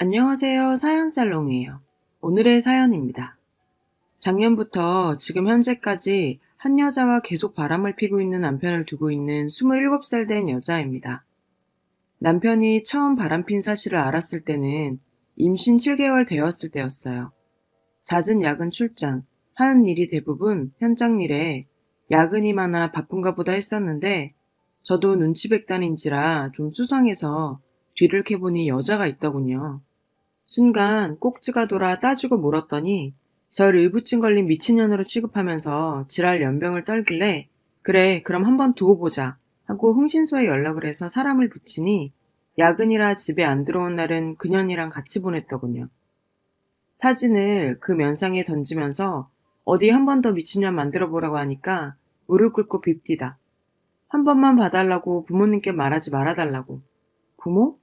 안녕하세요. 사연살롱이에요. 오늘의 사연입니다. 작년부터 지금 현재까지 한 여자와 계속 바람을 피고 있는 남편을 두고 있는 27살 된 여자입니다. 남편이 처음 바람핀 사실을 알았을 때는 임신 7개월 되었을 때였어요. 잦은 야근 출장, 하는 일이 대부분 현장 일에 야근이 많아 바쁜가 보다 했었는데 저도 눈치백단인지라 좀 수상해서 뒤를 캐보니 여자가 있더군요. 순간 꼭지가 돌아 따지고 물었더니 절 의부증 걸린 미친년으로 취급하면서 지랄 연병을 떨길래 그래 그럼 한번 두고 보자 하고 흥신소에 연락을 해서 사람을 붙이니 야근이라 집에 안 들어온 날은 그년이랑 같이 보냈더군요. 사진을 그 면상에 던지면서 어디 한 번 더 미친년 만들어 보라고 하니까 무릎 꿇고 빕디다. 한 번만 봐달라고 부모님께 말하지 말아달라고. 부모?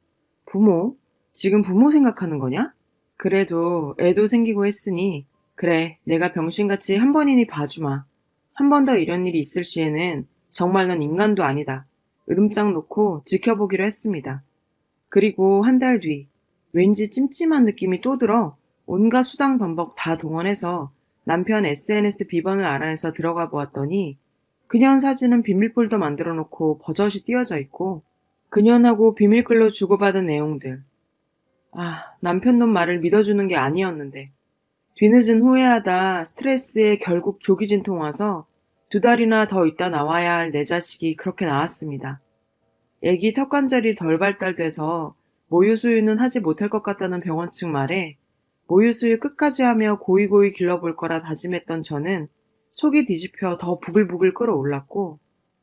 부모? 지금 부모 생각하는 거냐? 그래도 애도 생기고 했으니 그래 내가 병신같이 한 번이니 봐주마. 한 번 더 이런 일이 있을 시에는 정말 넌 인간도 아니다. 으름장 놓고 지켜보기로 했습니다. 그리고 한 달 뒤 왠지 찜찜한 느낌이 또 들어 온갖 수당 방법 다 동원해서 남편 SNS 비번을 알아내서 들어가 보았더니 그년 사진은 비밀폴더 만들어 놓고 버젓이 띄어져 있고 그년하고 비밀글로 주고받은 내용들 아, 남편 놈 말을 믿어주는 게 아니었는데. 뒤늦은 후회하다 스트레스에 결국 조기 진통 와서 두 달이나 더 있다 나와야 할 내 자식이 그렇게 나왔습니다. 애기 턱관절이 덜 발달돼서 모유 수유는 하지 못할 것 같다는 병원 측 말에 모유 수유 끝까지 하며 고이고이 길러볼 거라 다짐했던 저는 속이 뒤집혀 더 부글부글 끓어올랐고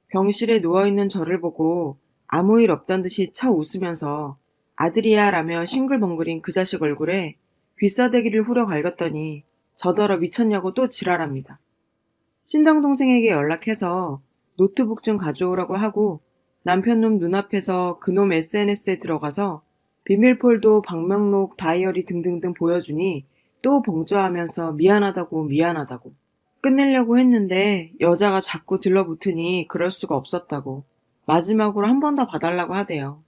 병실에 누워있는 저를 보고 아무 일 없던 듯이 쳐 웃으면서 아들이야 라며 싱글벙글인 그 자식 얼굴에 귀싸대기를 후려 갈겼더니 저더러 미쳤냐고 또 지랄합니다. 친정 동생에게 연락해서 노트북 좀 가져오라고 하고 남편놈 눈앞에서 그놈 SNS에 들어가서 비밀폴도 방명록 다이어리 등등등 보여주니 또 봉조하면서 미안하다고 미안하다고 끝내려고 했는데 여자가 자꾸 들러붙으니 그럴 수가 없었다고 마지막으로 한 번 더 봐달라고 하대요.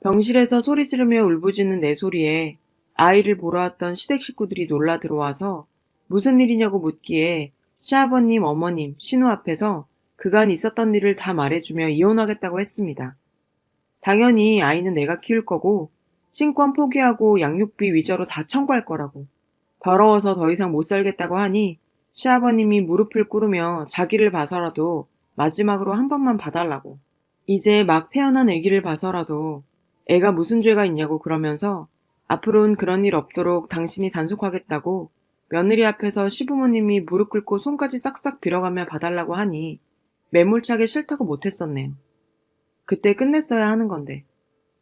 병실에서 소리 지르며 울부짖는 내 소리에 아이를 보러 왔던 시댁 식구들이 놀라 들어와서 무슨 일이냐고 묻기에 시아버님, 어머님, 신우 앞에서 그간 있었던 일을 다 말해주며 이혼하겠다고 했습니다. 당연히 아이는 내가 키울 거고 친권 포기하고 양육비 위자료 다 청구할 거라고. 더러워서 더 이상 못 살겠다고 하니 시아버님이 무릎을 꿇으며 자기를 봐서라도 마지막으로 한 번만 봐달라고. 이제 막 태어난 아기를 봐서라도 애가 무슨 죄가 있냐고 그러면서 앞으로는 그런 일 없도록 당신이 단속하겠다고 며느리 앞에서 시부모님이 무릎 꿇고 손까지 싹싹 빌어가며 봐달라고 하니 매몰차게 싫다고 못했었네요. 그때 끝냈어야 하는 건데.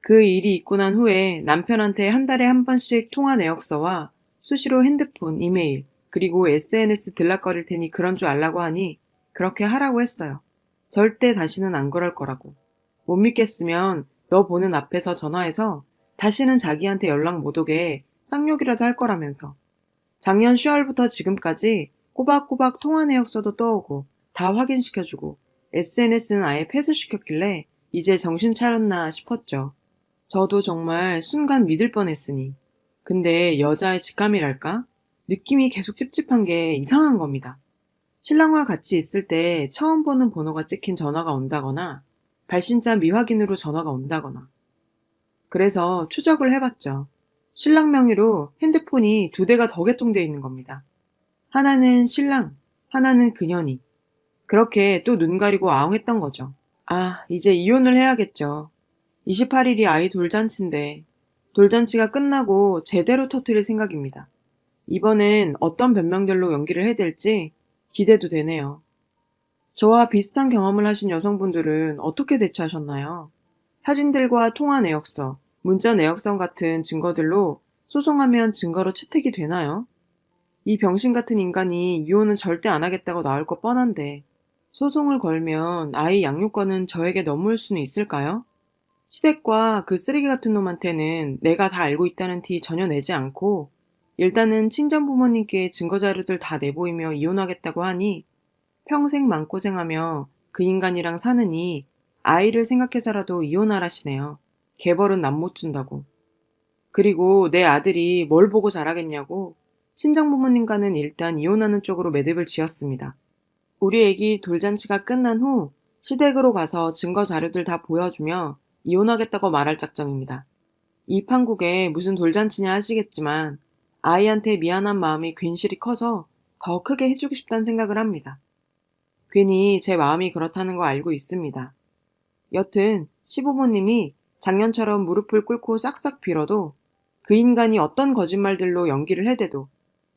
그 일이 있고 난 후에 남편한테 한 달에 한 번씩 통화 내역서와 수시로 핸드폰, 이메일, 그리고 SNS 들락거릴 테니 그런 줄 알라고 하니 그렇게 하라고 했어요. 절대 다시는 안 그럴 거라고. 못 믿겠으면 너 보는 앞에서 전화해서 다시는 자기한테 연락 못 오게 쌍욕이라도 할 거라면서. 작년 10월부터 지금까지 꼬박꼬박 통화 내역서도 떠오고 다 확인시켜주고 SNS는 아예 폐쇄시켰길래 이제 정신 차렸나 싶었죠. 저도 정말 순간 믿을 뻔했으니. 근데 여자의 직감이랄까? 느낌이 계속 찝찝한 게 이상한 겁니다. 신랑과 같이 있을 때 처음 보는 번호가 찍힌 전화가 온다거나 발신자 미확인으로 전화가 온다거나. 그래서 추적을 해봤죠. 신랑 명의로 핸드폰이 두 대가 더 개통되어 있는 겁니다. 하나는 신랑, 하나는 그년이. 그렇게 또 눈 가리고 아웅했던 거죠. 아, 이제 이혼을 해야겠죠. 28일이 아이 돌잔치인데, 돌잔치가 끝나고 제대로 터트릴 생각입니다. 이번엔 어떤 변명들로 연기를 해댈지 기대도 되네요. 저와 비슷한 경험을 하신 여성분들은 어떻게 대처하셨나요? 사진들과 통화 내역서, 문자 내역성 같은 증거들로 소송하면 증거로 채택이 되나요? 이 병신 같은 인간이 이혼은 절대 안 하겠다고 나올 것 뻔한데 소송을 걸면 아이 양육권은 저에게 넘을 수는 있을까요? 시댁과 그 쓰레기 같은 놈한테는 내가 다 알고 있다는 티 전혀 내지 않고 일단은 친정 부모님께 증거 자료들 다 내보이며 이혼하겠다고 하니 평생 마음고생하며 그 인간이랑 사느니 아이를 생각해서라도 이혼하라시네요. 개벌은 남 못 준다고. 그리고 내 아들이 뭘 보고 자라겠냐고 친정 부모님과는 일단 이혼하는 쪽으로 매듭을 지었습니다. 우리 애기 돌잔치가 끝난 후 시댁으로 가서 증거 자료들 다 보여주며 이혼하겠다고 말할 작정입니다. 이 판국에 무슨 돌잔치냐 하시겠지만 아이한테 미안한 마음이 괜시리 커서 더 크게 해주고 싶다는 생각을 합니다. 괜히 제 마음이 그렇다는 거 알고 있습니다. 여튼 시부모님이 작년처럼 무릎을 꿇고 싹싹 빌어도 그 인간이 어떤 거짓말들로 연기를 해대도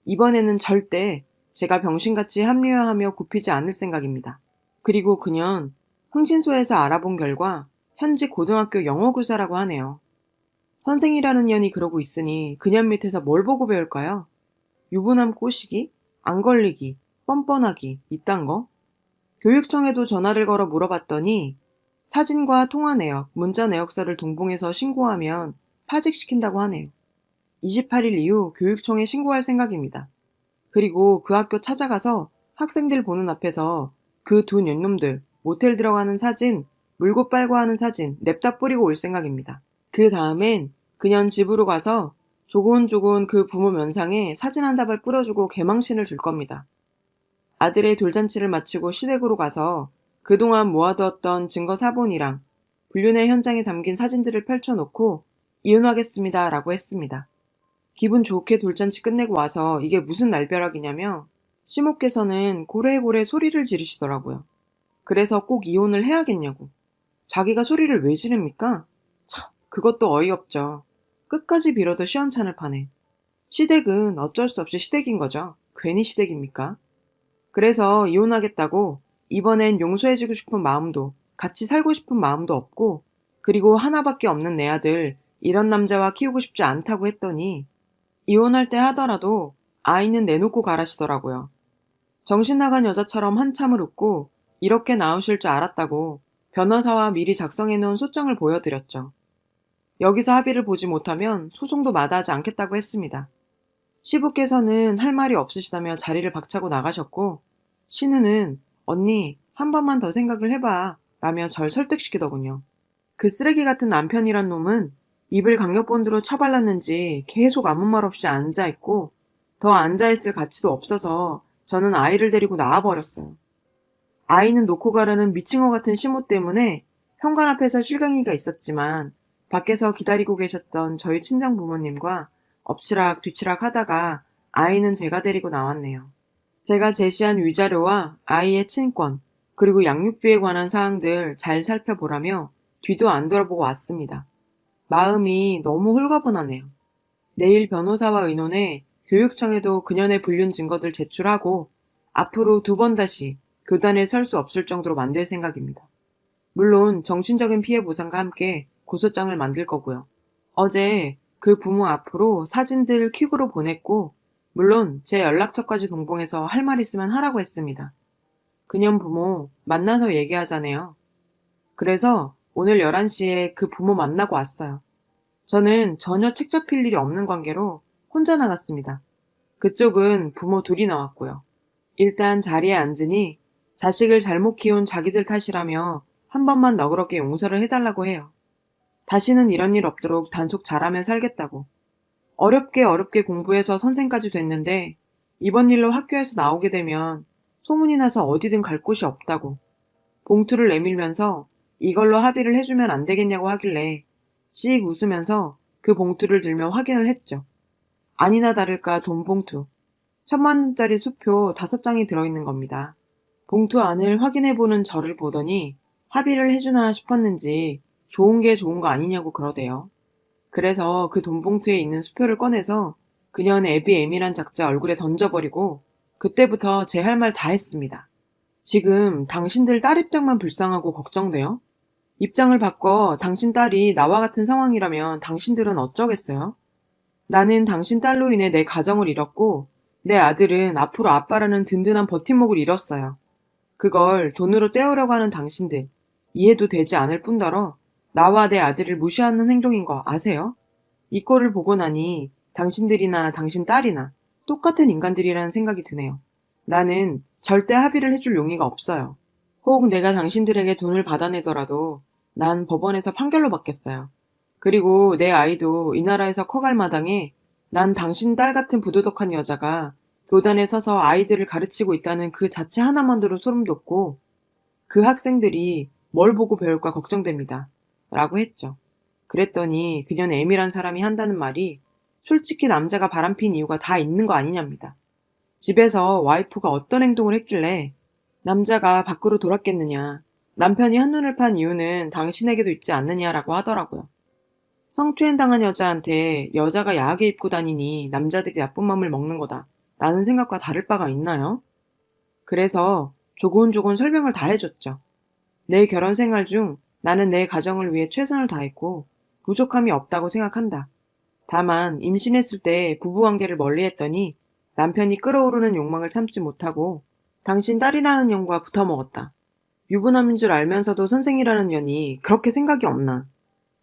이번에는 절대 제가 병신같이 합리화하며 굽히지 않을 생각입니다. 그리고 그년 흥신소에서 알아본 결과 현직 고등학교 영어 교사라고 하네요. 선생이라는 년이 그러고 있으니 그년 밑에서 뭘 보고 배울까요? 유부남 꼬시기, 안 걸리기, 뻔뻔하기, 이딴 거? 교육청에도 전화를 걸어 물어봤더니 사진과 통화 내역, 문자 내역서를 동봉해서 신고하면 파직시킨다고 하네요. 28일 이후 교육청에 신고할 생각입니다. 그리고 그 학교 찾아가서 학생들 보는 앞에서 그 두 년놈들 모텔 들어가는 사진, 물고 빨고 하는 사진 냅다 뿌리고 올 생각입니다. 그 다음엔 그년 집으로 가서 조곤조곤 그 부모 면상에 사진 한 다발 뿌려주고 개망신을 줄 겁니다. 아들의 돌잔치를 마치고 시댁으로 가서 그동안 모아두었던 증거 사본이랑 불륜의 현장에 담긴 사진들을 펼쳐놓고 이혼하겠습니다 라고 했습니다. 기분 좋게 돌잔치 끝내고 와서 이게 무슨 날벼락이냐며 시모께서는 고래고래 소리를 지르시더라고요. 그래서 꼭 이혼을 해야겠냐고. 자기가 소리를 왜 지릅니까? 참, 그것도 어이없죠. 끝까지 빌어도 시원찮을 판에. 시댁은 어쩔 수 없이 시댁인 거죠. 괜히 시댁입니까? 그래서 이혼하겠다고 이번엔 용서해주고 싶은 마음도 같이 살고 싶은 마음도 없고 그리고 하나밖에 없는 내 아들 이런 남자와 키우고 싶지 않다고 했더니 이혼할 때 하더라도 아이는 내놓고 가라시더라고요. 정신 나간 여자처럼 한참을 웃고 이렇게 나오실 줄 알았다고 변호사와 미리 작성해 놓은 소장을 보여드렸죠. 여기서 합의를 보지 못하면 소송도 마다하지 않겠다고 했습니다. 시부께서는 할 말이 없으시다며 자리를 박차고 나가셨고 신우는 언니 한 번만 더 생각을 해봐 라며 절 설득시키더군요. 그 쓰레기 같은 남편이란 놈은 입을 강력본드로 쳐발랐는지 계속 아무 말 없이 앉아있고 더 앉아있을 가치도 없어서 저는 아이를 데리고 나와버렸어요. 아이는 놓고 가라는 미친 것 같은 시모 때문에 현관 앞에서 실강이가 있었지만 밖에서 기다리고 계셨던 저희 친정 부모님과 엎치락 뒤치락 하다가 아이는 제가 데리고 나왔네요. 제가 제시한 위자료와 아이의 친권, 그리고 양육비에 관한 사항들 잘 살펴보라며 뒤도 안 돌아보고 왔습니다. 마음이 너무 홀가분하네요. 내일 변호사와 의논해 교육청에도 그년의 불륜 증거들 제출하고 앞으로 두 번 다시 교단에 설 수 없을 정도로 만들 생각입니다. 물론 정신적인 피해 보상과 함께 고소장을 만들 거고요. 어제 그 부모 앞으로 사진들 퀵으로 보냈고 물론 제 연락처까지 동봉해서 할 말 있으면 하라고 했습니다. 그년 부모 만나서 얘기하자네요. 그래서 오늘 11시에 그 부모 만나고 왔어요. 저는 전혀 책 잡힐 일이 없는 관계로 혼자 나갔습니다. 그쪽은 부모 둘이 나왔고요. 일단 자리에 앉으니 자식을 잘못 키운 자기들 탓이라며 한 번만 너그럽게 용서를 해달라고 해요. 다시는 이런 일 없도록 단속 잘하면 살겠다고. 어렵게 어렵게 공부해서 선생까지 됐는데 이번 일로 학교에서 나오게 되면 소문이 나서 어디든 갈 곳이 없다고. 봉투를 내밀면서 이걸로 합의를 해주면 안 되겠냐고 하길래 씩 웃으면서 그 봉투를 들며 확인을 했죠. 아니나 다를까 돈 봉투. 천만 원짜리 수표 다섯 장이 들어있는 겁니다. 봉투 안을 확인해보는 저를 보더니 합의를 해주나 싶었는지 좋은 게 좋은 거 아니냐고 그러대요. 그래서 그 돈 봉투에 있는 수표를 꺼내서 그년 애비 애밀한 작자 얼굴에 던져버리고 그때부터 제 할 말 다 했습니다. 지금 당신들 딸 입장만 불쌍하고 걱정돼요? 입장을 바꿔 당신 딸이 나와 같은 상황이라면 당신들은 어쩌겠어요? 나는 당신 딸로 인해 내 가정을 잃었고 내 아들은 앞으로 아빠라는 든든한 버팀목을 잃었어요. 그걸 돈으로 떼우려고 하는 당신들 이해도 되지 않을 뿐더러 나와 내 아들을 무시하는 행동인 거 아세요? 이 꼴을 보고 나니 당신들이나 당신 딸이나 똑같은 인간들이라는 생각이 드네요. 나는 절대 합의를 해줄 용의가 없어요. 혹 내가 당신들에게 돈을 받아내더라도 난 법원에서 판결로 받겠어요. 그리고 내 아이도 이 나라에서 커갈 마당에 난 당신 딸 같은 부도덕한 여자가 도단에 서서 아이들을 가르치고 있다는 그 자체 하나만으로 소름 돋고 그 학생들이 뭘 보고 배울까 걱정됩니다. 라고 했죠. 그랬더니 그녀는 애미란 사람이 한다는 말이 솔직히 남자가 바람핀 이유가 다 있는 거 아니냐입니다. 집에서 와이프가 어떤 행동을 했길래 남자가 밖으로 돌았겠느냐. 남편이 한눈을 판 이유는 당신에게도 있지 않느냐라고 하더라고요. 성추행 당한 여자한테 여자가 야하게 입고 다니니 남자들이 나쁜 맘을 먹는 거다. 라는 생각과 다를 바가 있나요? 그래서 조곤조곤 설명을 다 해줬죠. 내 결혼 생활 중 나는 내 가정을 위해 최선을 다했고 부족함이 없다고 생각한다. 다만 임신했을 때 부부관계를 멀리했더니 남편이 끓어오르는 욕망을 참지 못하고 당신 딸이라는 년과 붙어먹었다. 유부남인 줄 알면서도 선생이라는 년이 그렇게 생각이 없나.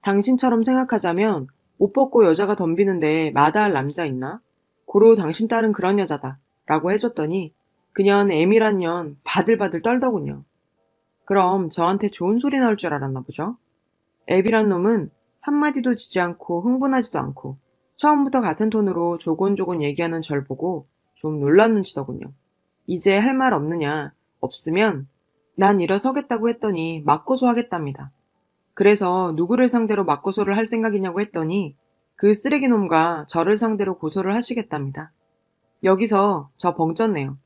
당신처럼 생각하자면 옷 벗고 여자가 덤비는데 마다할 남자 있나? 고로 당신 딸은 그런 여자다. 라고 해줬더니 그년 애미란 년 바들바들 떨더군요. 그럼 저한테 좋은 소리 나올 줄 알았나 보죠? 애비란 놈은 한마디도 지지 않고 흥분하지도 않고 처음부터 같은 톤으로 조곤조곤 얘기하는 절 보고 좀 놀란 눈치더군요. 이제 할 말 없느냐? 없으면 난 일어서겠다고 했더니 맞고소 하겠답니다. 그래서 누구를 상대로 맞고소를 할 생각이냐고 했더니 그 쓰레기놈과 저를 상대로 고소를 하시겠답니다. 여기서 저 벙쪘네요.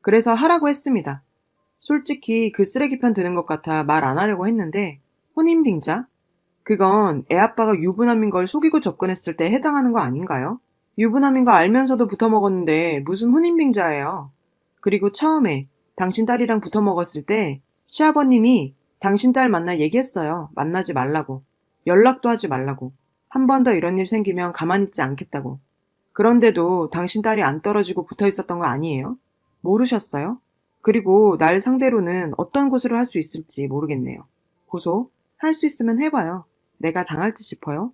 그래서 하라고 했습니다. 솔직히 그 쓰레기 편 드는 것 같아 말 안 하려고 했는데 혼인빙자? 그건 애 아빠가 유부남인 걸 속이고 접근했을 때 해당하는 거 아닌가요? 유부남인 거 알면서도 붙어 먹었는데 무슨 혼인빙자예요. 그리고 처음에 당신 딸이랑 붙어 먹었을 때 시아버님이 당신 딸 만나 얘기했어요. 만나지 말라고. 연락도 하지 말라고. 한 번 더 이런 일 생기면 가만히 있지 않겠다고. 그런데도 당신 딸이 안 떨어지고 붙어 있었던 거 아니에요? 모르셨어요? 그리고 날 상대로는 어떤 고소를 할 수 있을지 모르겠네요. 고소? 할 수 있으면 해봐요. 내가 당할 듯 싶어요?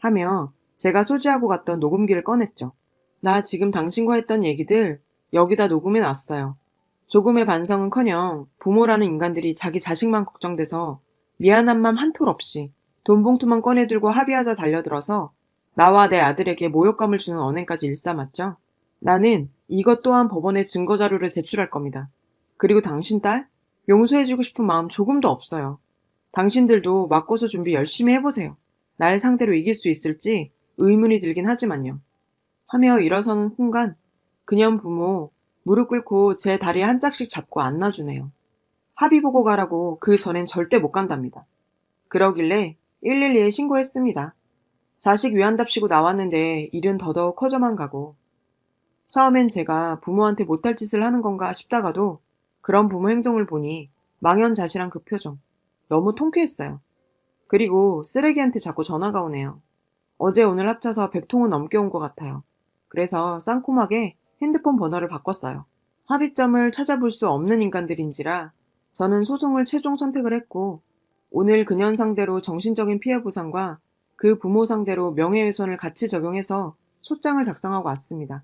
하며 제가 소지하고 갔던 녹음기를 꺼냈죠. 나 지금 당신과 했던 얘기들 여기다 녹음해 놨어요. 조금의 반성은 커녕 부모라는 인간들이 자기 자식만 걱정돼서 미안한 맘 한 톨 없이 돈 봉투만 꺼내들고 합의하자 달려들어서 나와 내 아들에게 모욕감을 주는 언행까지 일삼았죠. 나는 이것 또한 법원에 증거 자료를 제출할 겁니다. 그리고 당신 딸? 용서해주고 싶은 마음 조금도 없어요. 당신들도 맞고서 준비 열심히 해보세요. 날 상대로 이길 수 있을지 의문이 들긴 하지만요. 하며 일어서는 순간 그년 부모 무릎 꿇고 제 다리 한 짝씩 잡고 안놔주네요. 합의 보고 가라고 그 전엔 절대 못 간답니다. 그러길래 112에 신고했습니다. 자식 위안답시고 나왔는데 일은 더더욱 커져만 가고 처음엔 제가 부모한테 못할 짓을 하는 건가 싶다가도 그런 부모 행동을 보니 망연자실한 그 표정 너무 통쾌했어요. 그리고 쓰레기한테 자꾸 전화가 오네요. 어제 오늘 합쳐서 100통은 넘게 온 것 같아요. 그래서 쌍콤하게 핸드폰 번호를 바꿨어요. 합의점을 찾아볼 수 없는 인간들인지라 저는 소송을 최종 선택을 했고 오늘 그년 상대로 정신적인 피해 보상과 그 부모 상대로 명예훼손을 같이 적용해서 소장을 작성하고 왔습니다.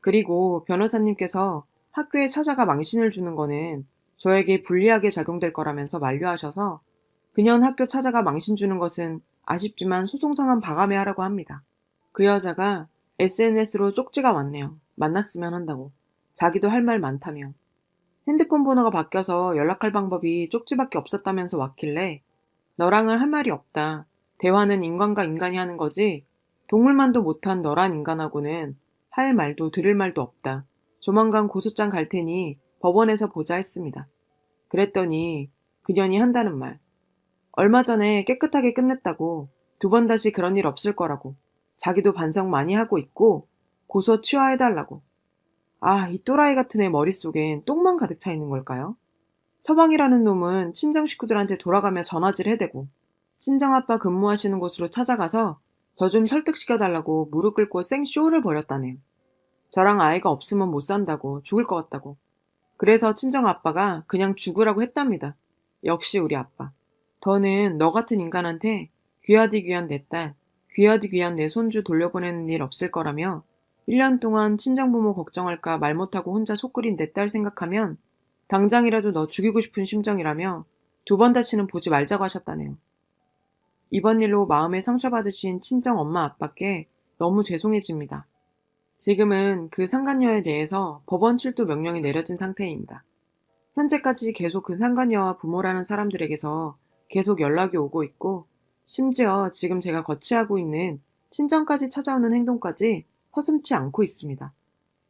그리고 변호사님께서 학교에 찾아가 망신을 주는 거는 저에게 불리하게 작용될 거라면서 만류하셔서 그년 학교 찾아가 망신 주는 것은 아쉽지만 소송 상한 바감해 하라고 합니다. 그 여자가 SNS로 쪽지가 왔네요. 만났으면 한다고. 자기도 할 말 많다며. 핸드폰 번호가 바뀌어서 연락할 방법이 쪽지밖에 없었다면서 왔길래 너랑은 할 말이 없다. 대화는 인간과 인간이 하는 거지. 동물만도 못한 너란 인간하고는 할 말도 들을 말도 없다. 조만간 고소장 갈 테니 법원에서 보자 했습니다. 그랬더니 그년이 한다는 말. 얼마 전에 깨끗하게 끝냈다고 두 번 다시 그런 일 없을 거라고 자기도 반성 많이 하고 있고 고소 취하해달라고. 아, 이 또라이 같은 애 머릿속엔 똥만 가득 차 있는 걸까요? 서방이라는 놈은 친정 식구들한테 돌아가며 전화질 해대고 친정아빠 근무하시는 곳으로 찾아가서 저 좀 설득시켜달라고 무릎 꿇고 생 쇼를 벌였다네요. 저랑 아이가 없으면 못 산다고 죽을 것 같다고. 그래서 친정 아빠가 그냥 죽으라고 했답니다. 역시 우리 아빠. 더는 너 같은 인간한테 귀하디 귀한 내 딸, 귀하디 귀한 내 손주 돌려보내는 일 없을 거라며 1년 동안 친정부모 걱정할까 말 못하고 혼자 속 끓인 내 딸 생각하면 당장이라도 너 죽이고 싶은 심정이라며 두 번 다시는 보지 말자고 하셨다네요. 이번 일로 마음에 상처받으신 친정 엄마 아빠께 너무 죄송해집니다. 지금은 그 상간녀에 대해서 법원 출두 명령이 내려진 상태입니다. 현재까지 계속 그 상간녀와 부모라는 사람들에게서 계속 연락이 오고 있고, 심지어 지금 제가 거치하고 있는 친정까지 찾아오는 행동까지 서슴치 않고 있습니다.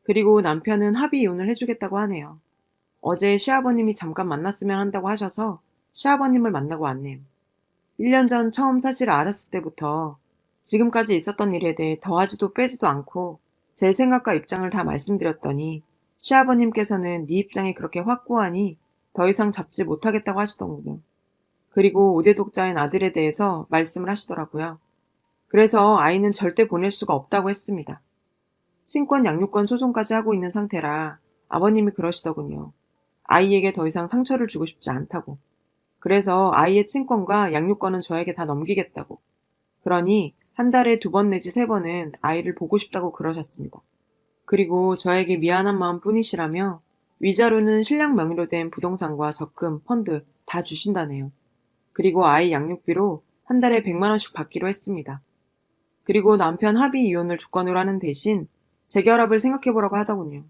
그리고 남편은 합의 이혼을 해주겠다고 하네요. 어제 시아버님이 잠깐 만났으면 한다고 하셔서 시아버님을 만나고 왔네요. 1년 전 처음 사실을 알았을 때부터 지금까지 있었던 일에 대해 더하지도 빼지도 않고 제 생각과 입장을 다 말씀드렸더니 시아버님께서는 네 입장이 그렇게 확고하니 더 이상 잡지 못하겠다고 하시더군요. 그리고 우대 독자인 아들에 대해서 말씀을 하시더라고요. 그래서 아이는 절대 보낼 수가 없다고 했습니다. 친권 양육권 소송까지 하고 있는 상태라 아버님이 그러시더군요. 아이에게 더 이상 상처를 주고 싶지 않다고. 그래서 아이의 친권과 양육권은 저에게 다 넘기겠다고. 그러니 한 달에 두 번 내지 세 번은 아이를 보고 싶다고 그러셨습니다. 그리고 저에게 미안한 마음 뿐이시라며 위자료는 신랑 명의로 된 부동산과 적금, 펀드 다 주신다네요. 그리고 아이 양육비로 한 달에 100만 원씩 받기로 했습니다. 그리고 남편 합의 이혼을 조건으로 하는 대신 재결합을 생각해보라고 하더군요.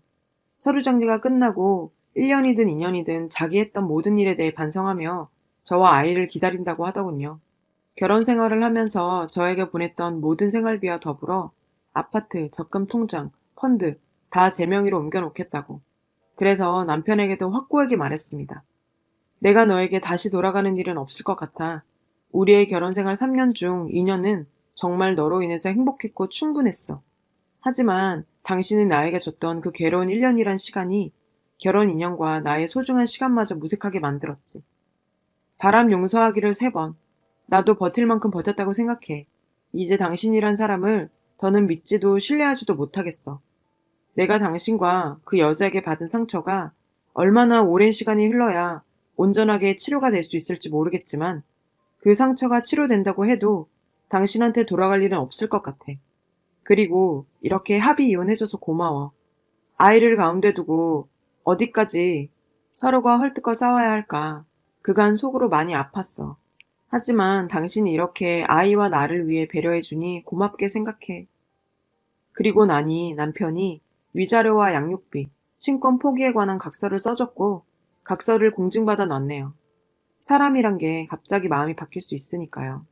서류 정리가 끝나고 1년이든 2년이든 자기 했던 모든 일에 대해 반성하며 저와 아이를 기다린다고 하더군요. 결혼 생활을 하면서 저에게 보냈던 모든 생활비와 더불어 아파트, 적금 통장, 펀드 다 제 명의로 옮겨놓겠다고. 그래서 남편에게도 확고하게 말했습니다. 내가 너에게 다시 돌아가는 일은 없을 것 같아. 우리의 결혼 생활 3년 중 2년은 정말 너로 인해서 행복했고 충분했어. 하지만 당신이 나에게 줬던 그 괴로운 1년이란 시간이 결혼 인연과 나의 소중한 시간마저 무색하게 만들었지. 바람 용서하기를 세 번. 나도 버틸 만큼 버텼다고 생각해. 이제 당신이란 사람을 더는 믿지도 신뢰하지도 못하겠어. 내가 당신과 그 여자에게 받은 상처가 얼마나 오랜 시간이 흘러야 온전하게 치료가 될 수 있을지 모르겠지만 그 상처가 치료된다고 해도 당신한테 돌아갈 일은 없을 것 같아. 그리고 이렇게 합의 이혼해줘서 고마워. 아이를 가운데 두고 어디까지 서로가 헐뜯고 싸워야 할까. 그간 속으로 많이 아팠어. 하지만 당신이 이렇게 아이와 나를 위해 배려해주니 고맙게 생각해. 그리고 나니 남편이 위자료와 양육비, 친권 포기에 관한 각서를 써줬고 각서를 공증받아 놨네요. 사람이란 게 갑자기 마음이 바뀔 수 있으니까요.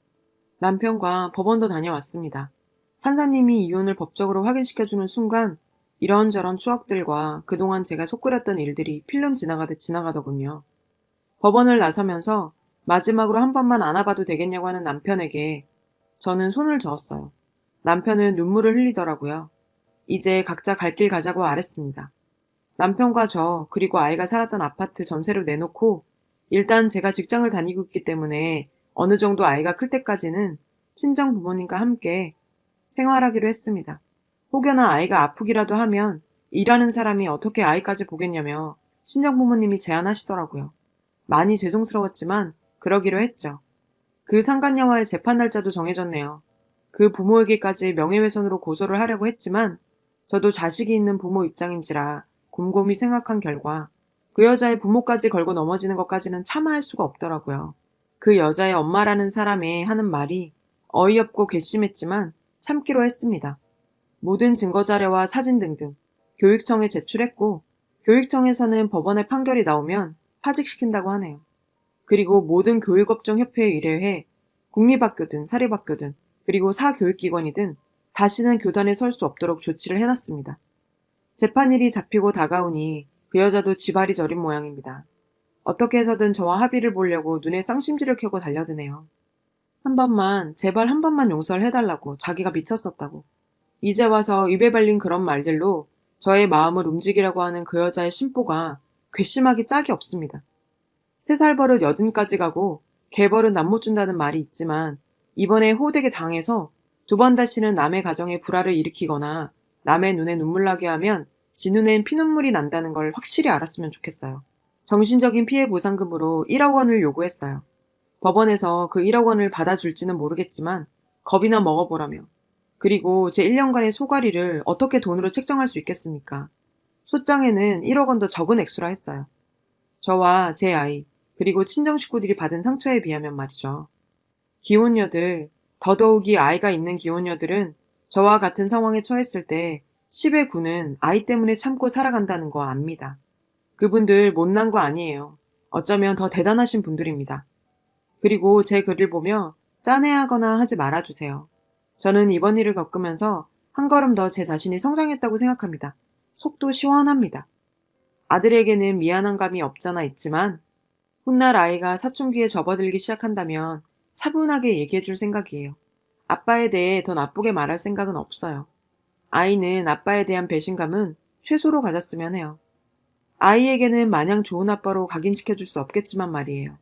남편과 법원도 다녀왔습니다. 판사님이 이혼을 법적으로 확인시켜주는 순간 이런저런 추억들과 그동안 제가 속끓였던 일들이 필름 지나가듯 지나가더군요. 법원을 나서면서 마지막으로 한 번만 안아봐도 되겠냐고 하는 남편에게 저는 손을 저었어요. 남편은 눈물을 흘리더라고요. 이제 각자 갈 길 가자고 말했습니다. 남편과 저, 그리고 아이가 살았던 아파트 전세로 내놓고 일단 제가 직장을 다니고 있기 때문에 어느 정도 아이가 클 때까지는 친정 부모님과 함께 생활하기로 했습니다. 혹여나 아이가 아프기라도 하면 일하는 사람이 어떻게 아이까지 보겠냐며 친정 부모님이 제안하시더라고요. 많이 죄송스러웠지만 그러기로 했죠. 그 상간녀와의 재판 날짜도 정해졌네요. 그 부모에게까지 명예훼손으로 고소를 하려고 했지만 저도 자식이 있는 부모 입장인지라 곰곰이 생각한 결과 그 여자의 부모까지 걸고 넘어지는 것까지는 참아할 수가 없더라고요. 그 여자의 엄마라는 사람의 하는 말이 어이없고 괘씸했지만 참기로 했습니다. 모든 증거 자료와 사진 등등 교육청에 제출했고 교육청에서는 법원의 판결이 나오면 파직시킨다고 하네요. 그리고 모든 교육업종 협회에 의뢰해 국립학교든 사립학교든 그리고 사교육기관이든 다시는 교단에 설 수 없도록 조치를 해놨습니다. 재판일이 잡히고 다가오니 그 여자도 지발이 저린 모양입니다. 어떻게 해서든 저와 합의를 보려고 눈에 쌍심지를 켜고 달려드네요. 한 번만, 제발 한 번만 용서를 해달라고 자기가 미쳤었다고. 이제 와서 입에 발린 그런 말들로 저의 마음을 움직이라고 하는 그 여자의 심보가 괘씸하기 짝이 없습니다. 세 살 버릇 여든까지 가고 개버릇 남못 준다는 말이 있지만 이번에 호되게 당해서 두 번 다시는 남의 가정에 불화를 일으키거나 남의 눈에 눈물 나게 하면 지 눈엔 피눈물이 난다는 걸 확실히 알았으면 좋겠어요. 정신적인 피해 보상금으로 1억 원을 요구했어요. 법원에서 그 1억 원을 받아줄지는 모르겠지만 겁이나 먹어보라며. 그리고 제 1년간의 소가리를 어떻게 돈으로 책정할 수 있겠습니까? 소장에는 1억 원 더 적은 액수라 했어요. 저와 제 아이, 그리고 친정 식구들이 받은 상처에 비하면 말이죠. 기혼녀들, 더더욱이 아이가 있는 기혼녀들은 저와 같은 상황에 처했을 때 10의 9는 아이 때문에 참고 살아간다는 거 압니다. 그분들 못난 거 아니에요. 어쩌면 더 대단하신 분들입니다. 그리고 제 글을 보며 짠해하거나 하지 말아주세요. 저는 이번 일을 겪으면서 한 걸음 더 제 자신이 성장했다고 생각합니다. 속도 시원합니다. 아들에게는 미안한 감이 없잖아 있지만 훗날 아이가 사춘기에 접어들기 시작한다면 차분하게 얘기해 줄 생각이에요. 아빠에 대해 더 나쁘게 말할 생각은 없어요. 아이는 아빠에 대한 배신감은 최소로 가졌으면 해요. 아이에게는 마냥 좋은 아빠로 각인시켜 줄 수 없겠지만 말이에요.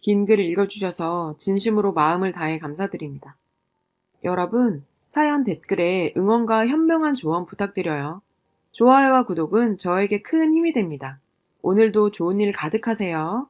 긴 글 읽어주셔서 진심으로 마음을 다해 감사드립니다. 여러분, 사연 댓글에 응원과 현명한 조언 부탁드려요. 좋아요와 구독은 저에게 큰 힘이 됩니다. 오늘도 좋은 일 가득하세요.